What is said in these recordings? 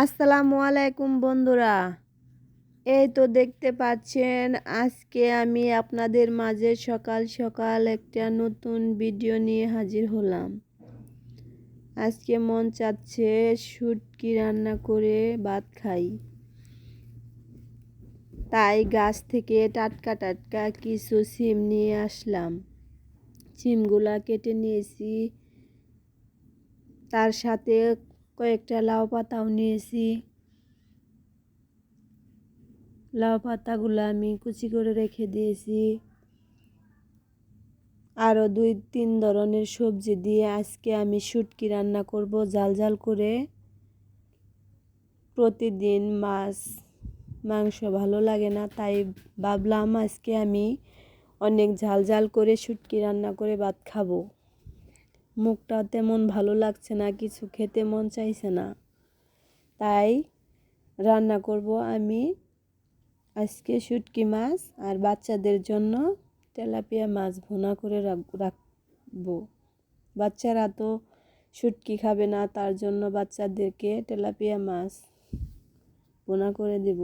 আসসালামু আলাইকুম বন্ধুরা। এই তো দেখতে পাচ্ছেন, আজকে আমি আপনাদের মাঝে সকাল সকাল একটা নতুন ভিডিও নিয়ে হাজির হলাম। আজকে মন চাচ্ছে শুটকি রান্না করে ভাত খাই। তাই গাছ থেকে টাটকা টাটকা কিছু সিম নিয়ে আসলাম। সিমগুলা কেটে নিয়েছি। তার সাথে কয়েকটা লাউ পাতাও নিয়েছি। লাউ পাতাগুলো আমি কুচি করে রেখে দিয়েছি। আরও দুই তিন ধরনের সবজি দিয়ে আজকে আমি শুটকি রান্না করব জাল জাল করে। প্রতিদিন মাছ, মাংস ভালো লাগে না, তাই ভাবলাম আজকে আমি অনেক ঝাল ঝাল করে শুটকি রান্না করে ভাত খাব। মুখটা তেমন ভালো লাগছে না, কিছু খেতে মন চাইছে না। তাই রান্না করব আমি আজকে শুটকি মাছ আর বাচ্চাদের জন্য তেলাপিয়া মাছ ভুনা করে রাখব। বাচ্চারা তো শুটকি খাবে না, তার জন্য বাচ্চাদেরকে তেলাপিয়া মাছ ভুনা করে দেব।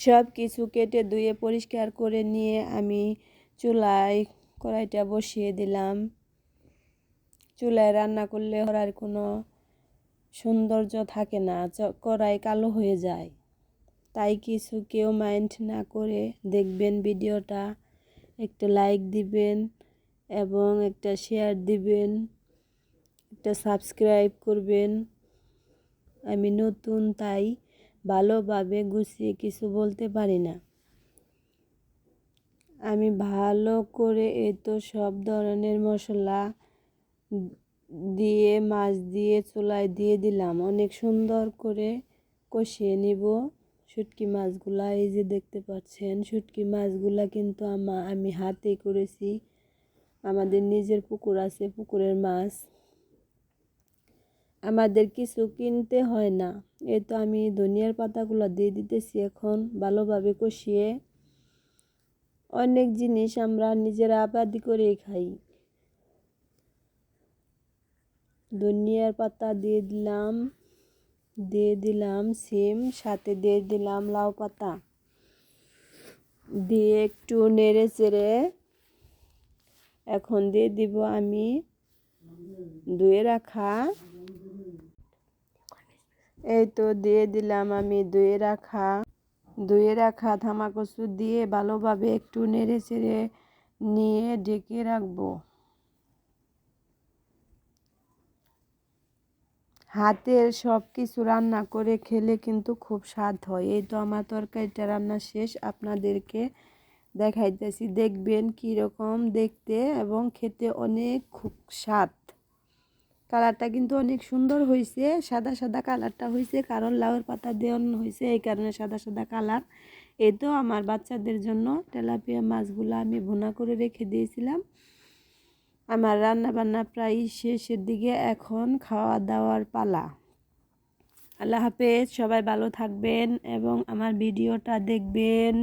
সব কিছু কেটে ধুয়ে পরিষ্কার করে নিয়ে আমি চুলায় কড়াইটা বসিয়ে দিলাম। চুলায় রান্না করলে কড়াইয়ের কোনো সৌন্দর্য থাকে না কড়াই কালো হয়ে যায়। তাই কিছু কেউ মাইন্ড না করে দেখবেন ভিডিওটা, একটা লাইক দিবেন এবং একটা শেয়ার দিবেন, একটা সাবস্ক্রাইব করবেন। আমি নতুন, তাই ভালোভাবে গুছিয়ে কিছু বলতে পারি না। আমি ভালো করে এই তো সব ধরনের মশলা দিয়ে, মাছ দিয়ে, চুলায় দিয়ে দিলাম। অনেক সুন্দর করে কষিয়ে নিব। শুটকি মাছগুলা, এই যে দেখতে পাচ্ছেন, শুটকি মাছগুলা কিন্তু আমা, আমি হাতে করেছি। আমাদের নিজের পুকুর আছে, পুকুরের মাছ। আমাদের কিছু কিনতে হয় না। এ তো আমি ধনিয়ার পাতাগুলো দিয়ে দিতেছি এখন ভালোভাবে কষিয়ে। অনেক জিনিস আমরা নিজেরা আবাদি করে খাই। ধনিয়ার পাতা দিয়ে দিলাম দিয়ে দিলাম সিম, সাথে দিয়ে দিলাম লাউ পাতা। দিয়ে একটু নেড়ে চেড়ে এখন দিয়ে দিব আমি ধুয়ে রাখা। এই তো দিয়ে দিলাম আমি ধুয়ে রাখা। ধুয়ে রাখা ধামা কচু দিয়ে ভালোভাবে একটু নেড়ে চেড়ে নিয়ে ঢেকে রাখব। হাতের সব কিছু রান্না করে খেলে কিন্তু খুব স্বাদ হয়। এই তো আমার তরকারিটা রান্না শেষ, আপনাদেরকে দেখাইতেছি। দেখবেন কীরকম দেখতে এবং খেতে অনেক খুব স্বাদ। কালারটা কিন্তু অনেক সুন্দর হয়েছে সাদা সাদা কালারটা হয়েছে কারণ লাউয়ের পাতা দেওয়ান হয়েছে এই কারণে সাদা সাদা কালার। এই তো আমার বাচ্চাদের জন্য তেলাপিয়া মাছগুলো আমি ভুনা করে রেখে দিয়েছিলাম। আমার রান্না বান্না প্রায় শেষের দিকে এখন খাওয়া দাওয়ার পালা। আল্লাহ হাফেজ, সবাই ভালো থাকবেন এবং আমার ভিডিওটা দেখবেন।